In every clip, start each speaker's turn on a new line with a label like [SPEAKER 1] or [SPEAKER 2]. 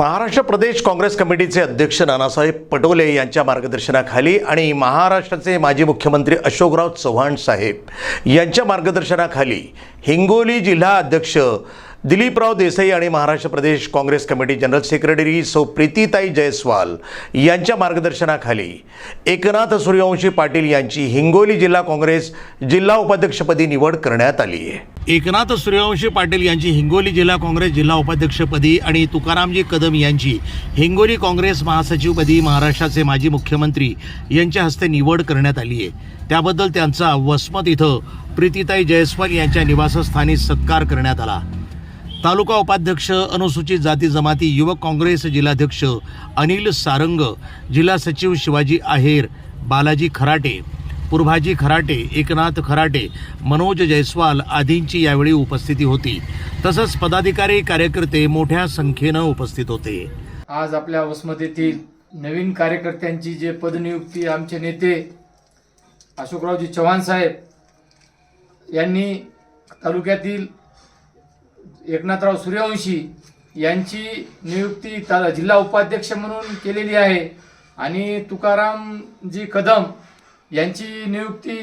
[SPEAKER 1] महाराष्ट्र प्रदेश काँग्रेस कमिटीचे अध्यक्ष नानासाहेब पटोले यांच्या मार्गदर्शनाखाली आणि महाराष्ट्राचे माजी मुख्यमंत्री अशोकराव चव्हाण साहेब यांच्या मार्गदर्शनाखाली हिंगोली जिल्हा अध्यक्ष दिलीपराव देसाई आणि Maharashtra Pradesh Congress committee general secretary सौ प्रीतीताई जयस्वाल यांच्या मार्गदर्शनाखाली एकनाथ सूर्यवंशी पाटील यांची हिंगोली जिल्हा काँग्रेस जिल्हा उपाध्यक्षपदी निवड करण्यात आली आहे. एकनाथ सूर्यवंशी पाटील यांची हिंगोली जिल्हा काँग्रेस जिल्हा उपाध्यक्षपदी आणि तुकारामजी कदम यांची हिंगोली काँग्रेस महासचिवपदी महाराष्ट्राचे माजी मुख्यमंत्री यांच्या हस्ते निवड करण्यात आली आहे. त्याबद्दल त्यांचा वसमत इथं प्रीतीताई जयस्वाल यांच्या निवासस्थानी सत्कार करण्यात आला. तालुका उपाध्यक्ष अनुसूचित जाती जमाती युवक काँग्रेस जिल्हाध्यक्ष अनिल सारंग जिल्हा सचिव शिवाजी आहेर बालाजी खराटे पुरभाजी खराटे एकनाथ खराटे मनोज जयस्वाल आदींची यावेळी उपस्थिती होती. तसंच पदाधिकारी कार्यकर्ते मोठ्या संख्येनं उपस्थित होते.
[SPEAKER 2] आज आपल्या वसमत नवीन कार्यकर्त्यांची जे पदनियुक्ती आमचे नेते अशोकरावजी चव्हाण साहेब यांनी तालुक्यातील एकनाथराव सूर्यवंशी यांची नियुक्ती ता जिल्हा उपाध्यक्ष म्हणून केलेली आहे. आणि तुकारामजी कदम यांची नियुक्ती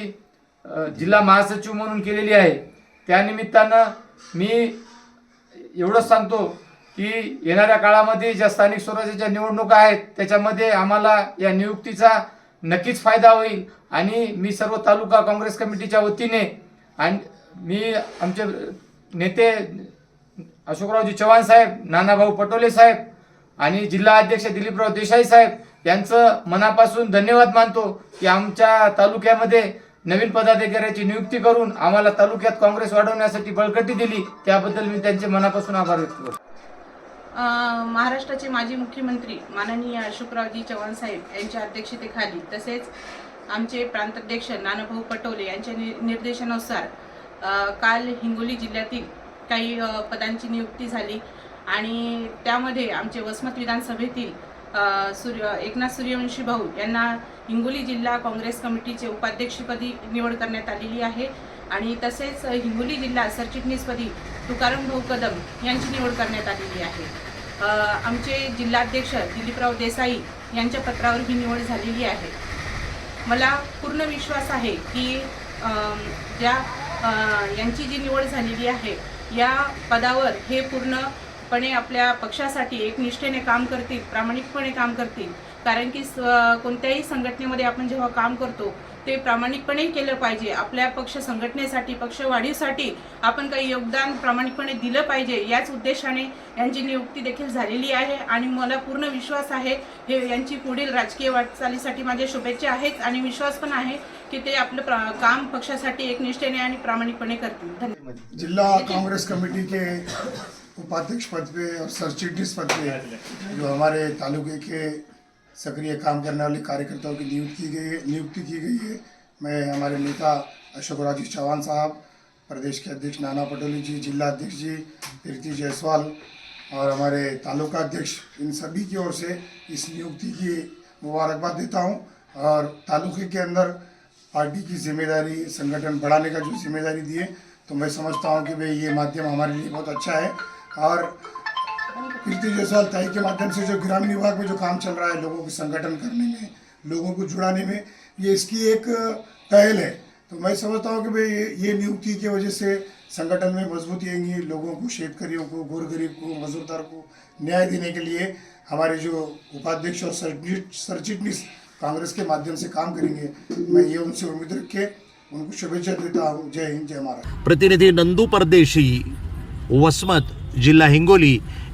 [SPEAKER 2] जिल्हा महासचिव म्हणून केलेली आहे. त्यानिमित्तानं मी एवढंच सांगतो की येणाऱ्या काळामध्ये ज्या स्थानिक स्वराज्याच्या निवडणुका आहेत त्याच्यामध्ये आम्हाला या नियुक्तीचा नक्कीच फायदा होईल. आणि मी सर्व तालुका काँग्रेस कमिटीच्या वतीने आणि मी आमचे नेते अशोकरावजी चव्हाण साहेब नानाभाऊ पटोले साहेब आणि जिल्हा अध्यक्ष दिलीपराव देसाई साहेब यांचं मनापासून धन्यवाद मानतो की आमच्या तालुक्यामध्ये नवीन पदाधिकाऱ्याची नियुक्ती करून आम्हाला तालुक्यात काँग्रेस वाढवण्यासाठी बळकटी दिली. त्याबद्दल मी त्यांचे मनापासून आभार व्यक्त करतो.
[SPEAKER 3] महाराष्ट्राचे माजी मुख्यमंत्री माननीय अशोकरावजी चव्हाण साहेब यांच्या अध्यक्षतेखाली तसेच आमचे प्रांताध्यक्ष नानाभाऊ पटोले यांच्या नि- निर्देशानुसार काल हिंगोली जिल्ह्यातील काही पदांची नियुक्ती झाली. आणि त्यामध्ये आमचे वसमत विधानसभेतील सूर्य एकनाथ सूर्यवंशी भाऊ यांना हिंगोली जिल्हा काँग्रेस कमिटीचे उपाध्यक्षपदी निवड करण्यात आलेली आहे. आणि तसेच हिंगोली जिल्हा सरचिटणीसपदी तुकाराम भाऊ कदम यांची निवड करण्यात आलेली आहे. आमचे जिल्हाध्यक्ष दिलीपराव देसाई यांच्या पत्रावर ही निवड झालेली आहे. मला पूर्ण विश्वास आहे की ज्या यांची जी निवड झालेली आहे या पदावर हे पूर्णपणे आपल्या पक्षासाठी एक निष्ठेने काम करतील प्रामाणिकपणे काम करतील. कारण की कोणत्याही संघटनेमध्ये आपण जेव्हा काम करतो ते प्रामाणिकपणे केलं पाहिजे. आपल्या पक्ष संघटनेसाठी पक्ष वाढीसाठी आपण काही योगदान प्रामाणिकपणे दिलं पाहिजे. याच उद्देशाने यांची नियुक्ती देखील झालेली आहे आणि मला पूर्ण विश्वास आहे. हे यांची पुढील राजकीय वाटचालीसाठी माझ्या शुभेच्छा आहेत आणि विश्वास पण आहे की ते आपलं काम पक्षासाठी एकनिष्ठेने आणि प्रामाणिकपणे करतील. धन्यवाद.
[SPEAKER 4] जिल्हा कांग्रेस कमेटी के उपाध्यक्ष पद पे और सरचिटनीस पद पे जो हमारे तालुके के सक्रिय काम करने वाले कार्यकर्ताओं की नियुक्ति की गई नियुक्ति की गई है। मैं हमारे नेता अशोक राज़ी चौहान साहब, प्रदेश के अध्यक्ष नाना पटोले जी, जिला अध्यक्ष जी कीर्ति जायसवाल और हमारे तालुका अध्यक्ष, इन सभी की ओर से इस नियुक्ति की मुबारकबाद देता हूँ। और तालुके के अंदर पार्टी की ज़िम्मेदारी, संगठन बढ़ाने का जो ज़िम्मेदारी दी है तो मैं समझता हूँ कि भाई ये माध्यम हमारे लिए बहुत अच्छा है। और कीर्ति जायसवाल ताई के माध्यम से जो ग्रामीण विभाग में जो काम चल रहा है लोगों के संगठन करने में, लोगों को जुड़ाने में, ये इसकी एक पहल है। तो मैं समझता हूँ कि भाई ये- नियुक्ति की वजह से संगठन में मजबूती आएँगी, लोगों को, शेतकरियों को गोर गरीब को मजदूरदार को न्याय देने के लिए हमारे जो उपाध्यक्ष और सरचिट सरचिटनीस कांग्रेस के माध्यम से काम करेंगे। मैं ये उनसे उम्मीद रख के उनको शुभेच्छा देता हूँ। जय हिंद, जय महाराष्ट्र।
[SPEAKER 1] प्रतिनिधि नंदू परदेशी, वसमत जिल्हा हिंगोली।